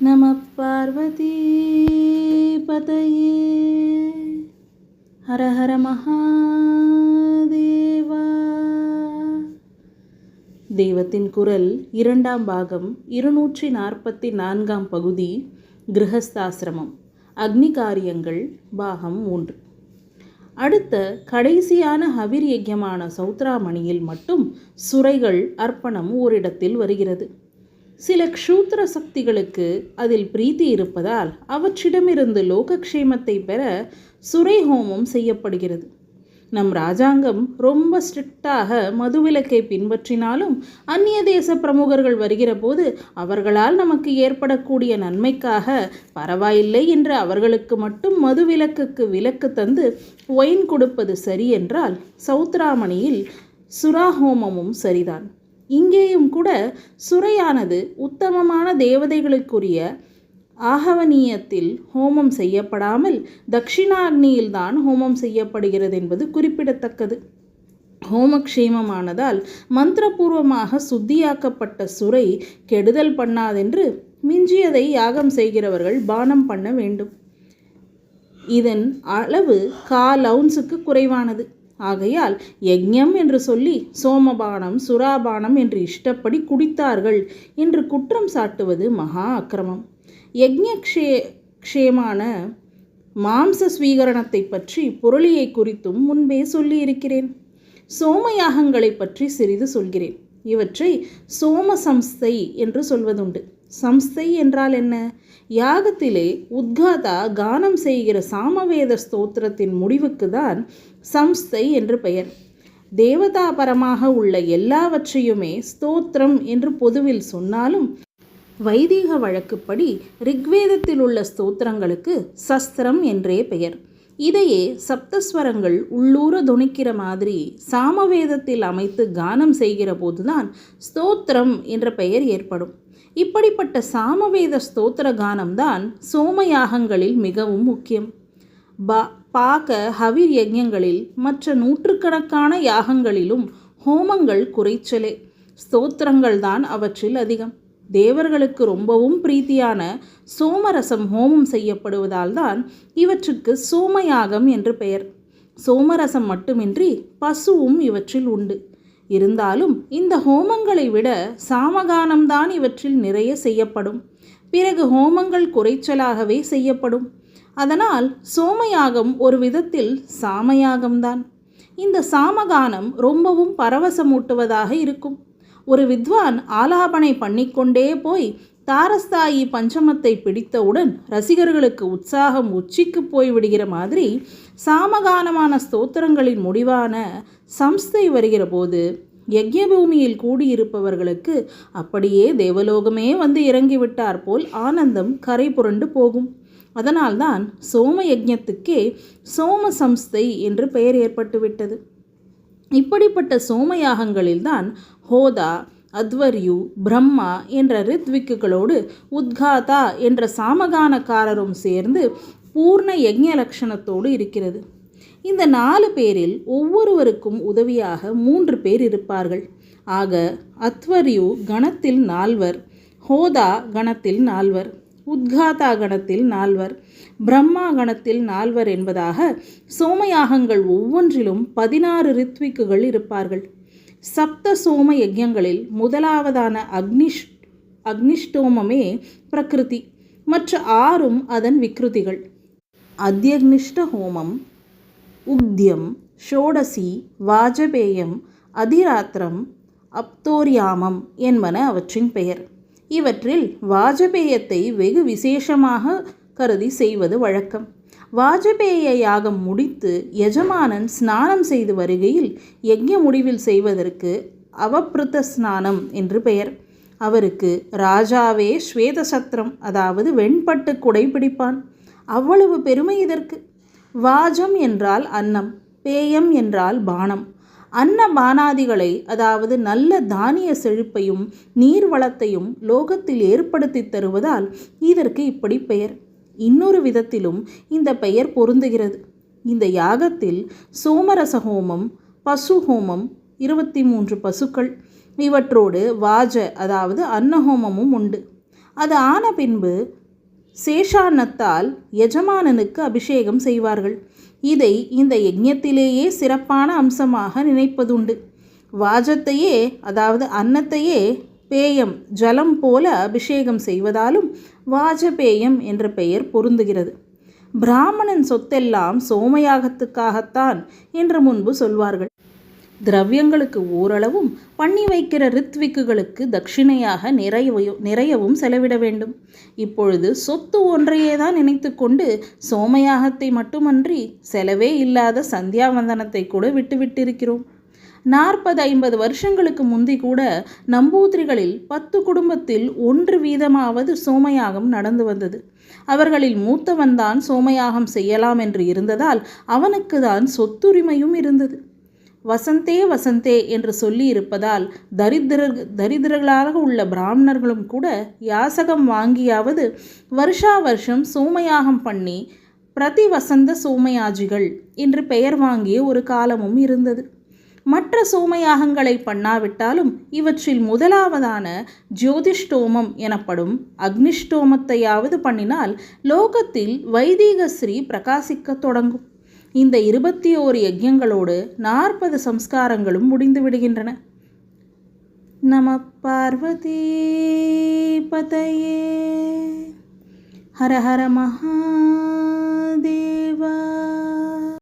நம பார்வதி பதையே ஹரஹர மகாதேவா தெய்வத்தின் குரல் இரண்டாம் பாகம் இருநூற்றி நாற்பத்தி நான்காம் பகுதி கிரகஸ்தாசிரமம் அக்னி காரியங்கள் பாகம் மூன்று. அடுத்த கடைசியான ஹவிர் யஜ்யமான சௌத்ராமணியில் மட்டும் சுரைகள் அர்ப்பணம் ஓரிடத்தில் வருகிறது. சில க்ஷூத்திர சக்திகளுக்கு அதில் பிரீத்தி இருப்பதால் அவற்றிடமிருந்து லோகக்ஷேமத்தை பெற சுரை ஹோமம் செய்யப்படுகிறது. நம் ராஜாங்கம் ரொம்ப ஸ்ட்ரிக்டாக மதுவிலக்கை பின்பற்றினாலும் அந்நிய தேச பிரமுகர்கள் வருகிற போது அவர்களால் நமக்கு ஏற்படக்கூடிய நன்மைக்காக பரவாயில்லை என்று அவர்களுக்கு மட்டும் மதுவிலக்குக்கு விலக்கு தந்து ஒயின் கொடுப்பது சரி என்றால் சௌத்ராமணியில் சுராஹோமமும் சரிதான். இங்கேயும் கூட சுரையானது உத்தமமான தேவதைகளுக்குரிய ஆகவனீயத்தில் ஹோமம் செய்யப்படாமல் தட்சிணாக்னியில்தான் ஹோமம் செய்யப்படுகிறது என்பது குறிப்பிடத்தக்கது. ஹோமக்ஷேமமானதால் மந்திரபூர்வமாக சுத்தியாக்கப்பட்ட சுரை கெடுதல் பண்ணாதென்று மிஞ்சியதை யாகம் செய்கிறவர்கள் பானம் பண்ண வேண்டும். இதன் அளவு கால் அவுன்ஸுக்கு குறைவானது. ஆகையால் யஜ்யம் என்று சொல்லி சோமபானம் சுராபானம் என்று இஷ்டப்படி குடித்தார்கள் என்று குற்றம் சாட்டுவது மகா அக்கிரமம். யஜ்யக்ஷே க்ஷேமான மாம்ச ஸ்வீகரணத்தை பற்றி பொருளியை குறித்தும் முன்பே சொல்லியிருக்கிறேன். சோமயாகங்களை பற்றி சிறிது சொல்கிறேன். இவற்றை சோம சம்ஸ்தை என்று சொல்வதுண்டு. சம்ஸ்தை என்றால் என்ன? யாகத்திலே உத்காதா கானம் செய்கிற சாமவேத ஸ்தோத்திரத்தின் முடிவுக்கு தான் சம்ஸ்தை என்று பெயர். தேவதாபரமாக உள்ள எல்லாவற்றையுமே ஸ்தோத்திரம் என்று பொதுவில் சொன்னாலும் வைதீக வழக்குப்படி ரிக்வேதத்தில் உள்ள ஸ்தோத்திரங்களுக்கு சஸ்திரம் என்றே பெயர். இதையே சப்தஸ்வரங்கள் உள்ளூர துணிக்கிற மாதிரி சாமவேதத்தில் அமைத்து கானம் செய்கிற போதுதான் ஸ்தோத்திரம் என்ற பெயர் ஏற்படும். இப்படிப்பட்ட சாமவேத ஸ்தோத்திர கானம்தான் சோமயாகங்களில் மிகவும் முக்கியம். பா பாக ஹவிர் யஜ்யங்களில் மற்ற நூற்றுக்கணக்கான யாகங்களிலும் ஹோமங்கள் குறைச்சலே. ஸ்தோத்திரங்கள் தான் அவற்றில் அதிகம். தேவர்களுக்கு ரொம்பவும் பிரீத்தியான சோமரசம் ஹோமம் செய்யப்படுவதால் தான் இவற்றுக்கு சோமயாகம் என்று பெயர். சோமரசம் மட்டுமின்றி பசுவும் இவற்றில் உண்டு. இருந்தாலும் இந்த ஹோமங்களை விட சாமகானம்தான் இவற்றில் நிறைய செய்யப்படும். பிறகு ஹோமங்கள் குறைச்சலாகவே செய்யப்படும். அதனால் சோமயாகம் ஒரு விதத்தில் சாமயாகம்தான். இந்த சாமகானம் ரொம்பவும் பரவசமூட்டுவதாக இருக்கும். ஒரு வித்வான் ஆலாபனை பண்ணிக்கொண்டே போய் தாரஸ்தாயி பஞ்சமத்தை பிடித்தவுடன் ரசிகர்களுக்கு உற்சாகம் உச்சிக்கு போய்விடுகிற மாதிரி சாமகானமான ஸ்தோத்திரங்களின் முடிவான சம்ஸ்தை வருகிற போது யஜ்யபூமியில் கூடியிருப்பவர்களுக்கு அப்படியே தேவலோகமே வந்து இறங்கிவிட்டார் போல் ஆனந்தம் கரை புரண்டு போகும். அதனால்தான் சோம யஜ்யத்துக்கே சோம சம்ஸ்தை என்று பெயர் ஏற்பட்டுவிட்டது. இப்படிப்பட்ட சோமயாகங்களில்தான் ஹோதா அத்வர்யு பிரம்மா என்ற ரித்விக்குகளோடு உத்காதா என்ற சாமகானக்காரரும் சேர்ந்து பூர்ண யஜ்ய லட்சணத்தோடு இருக்கிறது. இந்த நாலு பேரில் ஒவ்வொருவருக்கும் உதவியாக மூன்று பேர் இருப்பார்கள். ஆக அத்வர்யு கணத்தில் நால்வர் ஹோதா கணத்தில் நால்வர். உத்காதா கணத்தில் நால்வர் பிரம்மா கணத்தில் நால்வர் என்பதாக சோமயாகங்கள் ஒவ்வொன்றிலும் பதினாறு ரித்விக்குகள் இருப்பார்கள். சப்த சோம யஜ்யங்களில் முதலாவதான அக்னிஷ் அக்னிஷ்டோமமே பிரகிருதி மற்ற ஆறும் அதன் விக்ருதிகள். அத்தியக்னிஷ்ட ஹோமம் உக்தியம் ஷோடசி வாஜபேயம் அதிராத்திரம் அப்தோரியாமம் என்பன அவற்றின் பெயர். இவற்றில் வாஜபேயத்தை வெகு விசேஷமாக கருதி செய்வது வழக்கம். வாஜபேய யாகம் முடித்து எஜமானன் ஸ்நானம் செய்து வருகையில் யஜ்ய முடிவில் செய்வதற்கு அவப்பிருத்த ஸ்நானம் என்று பெயர். அவருக்கு ராஜாவே ஸ்வேதசத்திரம் அதாவது வெண்பட்டு குடை பிடிப்பான் அவ்வளவு பெருமை இதற்கு. வாஜம் என்றால் அன்னம் பேயம் என்றால் பானம். அன்னபானாதிகளை அதாவது நல்ல தானிய செழிப்பையும் நீர் வளத்தையும் லோகத்தில் ஏற்படுத்தி தருவதால் இதற்கு இப்படி பெயர். இன்னொரு விதத்திலும் இந்த பெயர் பொருந்துகிறது. இந்த யாகத்தில் சோமரச ஹோமம் பசு ஹோமம் இருபத்தி மூன்று பசுக்கள் இவற்றோடு வாஜ அதாவது அன்னஹோமமும் உண்டு. அது ஆன பின்பு சேஷானத்தால் எஜமானனுக்கு அபிஷேகம் செய்வார்கள். இதை இந்த யஜ்யத்திலேயே சிறப்பான அம்சமாக நினைப்பதுண்டு. வாஜத்தையே அதாவது அன்னத்தையே பேயம் ஜலம் போல அபிஷேகம் செய்வதாலும் வாஜபேயம் என்ற பெயர் பொருந்துகிறது. பிராமணன் சொத்தெல்லாம் சோமயாகத்துக்காகத்தான் என்று முன்பு சொல்வார்கள். திரவியங்களுக்கு ஓரளவும் பண்ணி வைக்கிற ரித்விக்குகளுக்கு தட்சிணையாக நிறைய நிறையவும் செலவிட வேண்டும். இப்பொழுது சொத்து ஒன்றையே தான் நினைத்து கொண்டு சோமயாகத்தை மட்டுமன்றி செலவே இல்லாத சந்தியாவந்தனத்தை கூட விட்டுவிட்டிருக்கிறோம் நாற்பது ஐம்பது வருஷங்களுக்கு முந்தி கூட நம்பூதிரிகளில் பத்து குடும்பத்தில் ஒன்று வீதமாவது சோமயாகம் நடந்து வந்தது. அவர்களில் மூத்தவன்தான் சோமயாகம் செய்யலாம் என்று இருந்ததால் அவனுக்கு தான் சொத்துரிமையும் இருந்தது. வசந்தே வசந்தே என்று சொல்லி இருப்பதால் தரித்திர தரித்திரர்களாக உள்ள பிராமணர்களும் கூட யாசகம் வாங்கியாவது வருஷா வருஷம் சோமயாகம் பண்ணி பிரதி வசந்த சோமயாஜிகள் என்று பெயர் வாங்கிய ஒரு காலமும் இருந்தது. மற்ற சோமயாகங்களை பண்ணாவிட்டாலும் இவற்றில் முதலாவதான ஜோதிஷ்டோமம் எனப்படும் அக்னிஷ்டோமத்தையாவது பண்ணினால் லோகத்தில் வைதீக ஸ்ரீ பிரகாசிக்கத் தொடங்கும். இந்த இருபத்தி ஓரு யஜ்யங்களோடு நாற்பது சம்ஸ்காரங்களும் முடிந்து விடுகின்றன. நம பார்வதி பதையே. ஹர ஹர மகாதேவா.